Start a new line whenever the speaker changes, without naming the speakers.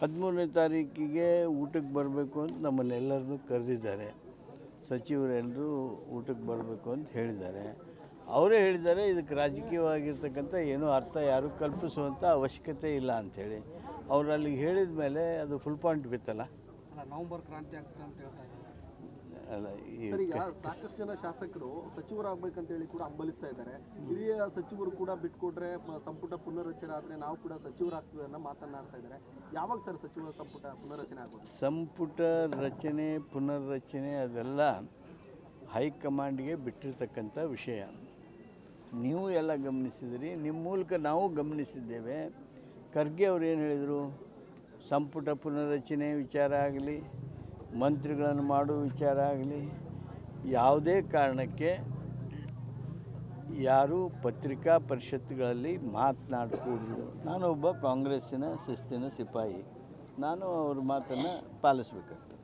ಹದಿಮೂರನೇ ತಾರೀಕಿಗೆ ಊಟಕ್ಕೆ ಬರಬೇಕು ಅಂತ ನಮ್ಮಲ್ಲಿ ಎಲ್ಲರನ್ನೂ ಕರೆದಿದ್ದಾರೆ. ಸಚಿವರೆಲ್ಲರೂ ಊಟಕ್ಕೆ ಬರಬೇಕು ಅಂತ ಹೇಳಿದ್ದಾರೆ. ಅವರೇ ಹೇಳಿದ್ದಾರೆ ಇದಕ್ಕೆ ರಾಜಕೀಯವಾಗಿರ್ತಕ್ಕಂಥ ಏನೂ ಅರ್ಥ ಯಾರೂ ಕಲ್ಪಿಸುವಂಥ ಅವಶ್ಯಕತೆ ಇಲ್ಲ ಅಂಥೇಳಿ. ಅವರು ಅಲ್ಲಿಗೆ ಹೇಳಿದ ಮೇಲೆ ಅದು ಫುಲ್ ಪಾಯಿಂಟ್ ಬಿತ್ತಲ್ಲ?
ನವಂಬರ್ ಕ್ರಾಂತಿ ಆಗ್ತದೆ ಅಂತ ಹೇಳ್ತಾ ಇದ್ದಾರೆ.
ಅಲ್ಲ ಈ
ಸರ್ ಈಗ ಸಾಕಷ್ಟು ಜನ ಶಾಸಕರು ಸಚಿವರಾಗಬೇಕಂತ ಹೇಳಿ ಕೂಡ ಹಂಬಲಿಸ್ತಾ ಇದ್ದಾರೆ. ಹಿರಿಯ ಸಚಿವರು ಕೂಡ ಬಿಟ್ಕೊಟ್ರೆ ಸಂಪುಟ ಪುನರ್ರಚನೆ ಆದರೆ ನಾವು ಕೂಡ ಸಚಿವರಾಗ್ತೀವಿ ಅನ್ನೋ ಮಾತನ್ನಾಡ್ತಾ ಇದ್ದಾರೆ. ಯಾವಾಗ ಸರ್ ಸಚಿವ ಸಂಪುಟ ಪುನರ್ರಚನೆ ಆಗುತ್ತೆ
ಸಂಪುಟ ರಚನೆ ಪುನರ್ರಚನೆ ಅದೆಲ್ಲ ಹೈಕಮಾಂಡ್ಗೆ ಬಿಟ್ಟಿರ್ತಕ್ಕಂಥ ವಿಷಯ. ನೀವು ಎಲ್ಲ ಗಮನಿಸಿದಿರಿ ನಿಮ್ಮ ಮೂಲಕ ನಾವು ಗಮನಿಸಿದ್ದೇವೆ. ಖರ್ಗೆ ಅವ್ರು ಏನು ಹೇಳಿದರು? ಸಂಪುಟ ಪುನರ್ರಚನೆ ವಿಚಾರ ಆಗಲಿ ಮಂತ್ರಿಗಳನ್ನು ಮಾಡುವ ವಿಚಾರ ಆಗಲಿ, ಯಾವುದೇ ಕಾರಣಕ್ಕೆ ಯಾರು ಪತ್ರಿಕಾ ಪರಿಷತ್ಗಳಲ್ಲಿ ಮಾತನಾಡಕೂಡದು ನಾನೊಬ್ಬ ಕಾಂಗ್ರೆಸ್ಸಿನ ಶಿಸ್ತಿನ ಸಿಪಾಯಿ. ನಾನು ಅವ್ರ ಮಾತನ್ನು ಪಾಲಿಸ್ಬೇಕಾಗ್ತದೆ.